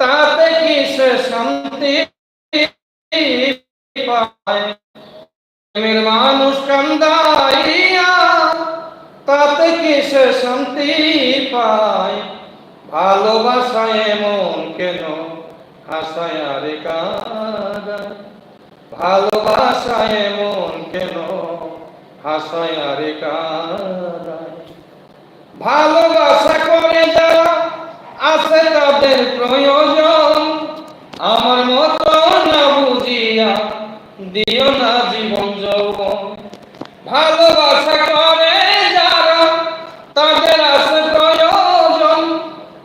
তাতে কি সে শান্তি পায় প্রেমের মানুষ কান্দাইয়া তাতে কি সে শান্তি পায় ভালোবাসায় এমন কেন হাসায় আরে কাঁদায় ভালোবাসায় এমন কেন হাসায় আরে কাঁদায় ভালোবাসা করে যারা আছে তাদের প্রয়োজন আমার মতো না বুঝিয়া দিও না জীবন যৌবন। ভালোবাসা করে যারা, তাদের আছে প্রয়োজন।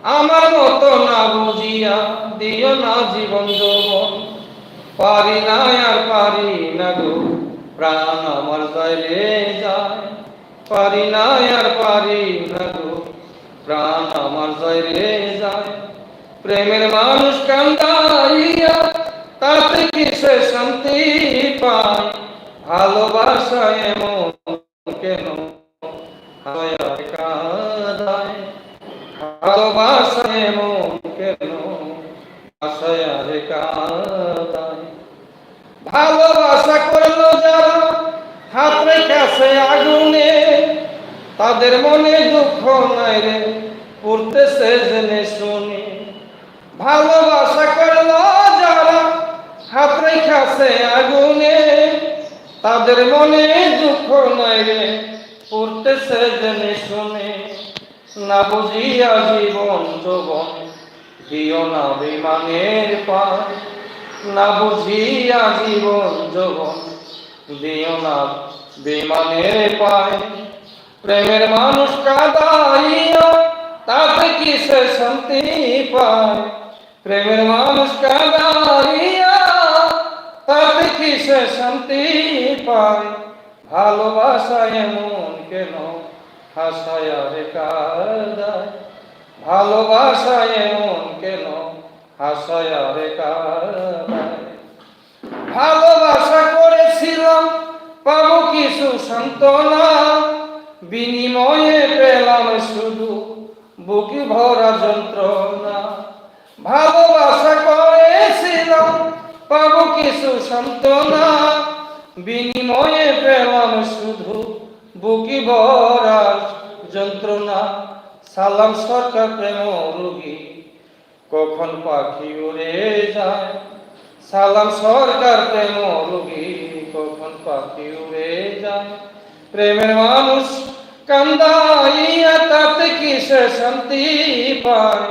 আমার মতো না বুঝিয়া দিও না জীবন যৌবন। পারি না আর পারি না গো, প্রাণ আমার যাইলে যায়। পারি না আর পারি না গো, প্রাণ আমার যাইলে যায়। প্রেমের মানুষ কান্দাইয়া, তাতে কিসে শান্তি পায়? ভালোবাসা এমন কেন? ভালোবাসা এমন কেন? ভালোবাসা করল যারা, হাত রেখেছে আগুনে, তাদের মনে দুঃখ নাই রে পড়তেছে জেনে শুনে। ভালোবাসা করল যারা, হাত রেখেছে আগুনে, তাদের মনে দুঃখ নাই রে, পড়তেছে জেনে শুনে। না বুঝিয়া জীবন যৌবন, দিও না বিমানের পায় না বুঝিয়া জীবন যৌবন, দিও না বিমানের পায় প্রেমের মানুষ কাদাইয়া, তাতে কিসে শান্তি পায়? প্রেমের মানুষ কাদাইয়া তাতে কিসে শান্তি পায়? ভালোবাসা এমন কেন? হাসায় রে কাদায়। ভালোবাসা এমন কেন? হাসায় রে কাদায়। ভালোবাসা করেছিলাম, পাবো কিছু সান্ত্বনা। বিনিময়ে পেলাম শুধু বুকি ভরা যন্ত্রণা ভালোবাসা করেছিলাম, পাবো কিছু সান্ত্বনা। বিনিময়ে পেলাম শুধু বুকি ভরা যন্ত্রণা। সালাম সরকার প্রেম রোগী, কখন পাখি উড়ে যায়? সালাম সরকার প্রেম রোগী, কখন পাখি উড়ে যায়? প্রেমের মানুষ কান্দাইয়া, তাতে কিসে শান্তি পায়?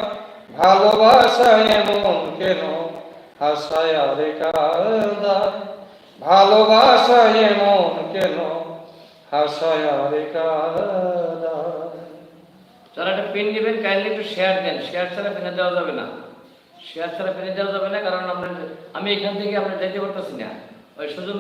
ভালোবাসা এমন কেন? হাসায় আরে কাদায় ভালোবাসা এমন কেন? হাসায় আরে কাদায় যারা একটা পেন নেবেন কাইন্ডলি একটু শেয়ার দেন। শেয়ার ছাড়া পেনে দেওয়া যাবে না। শেয়ার ছাড়া পেনে দেওয়া যাবে না, কারণ আমরা আমি এখান থেকে আমরা যাইতে পারতেছি না। ওই সুযোগ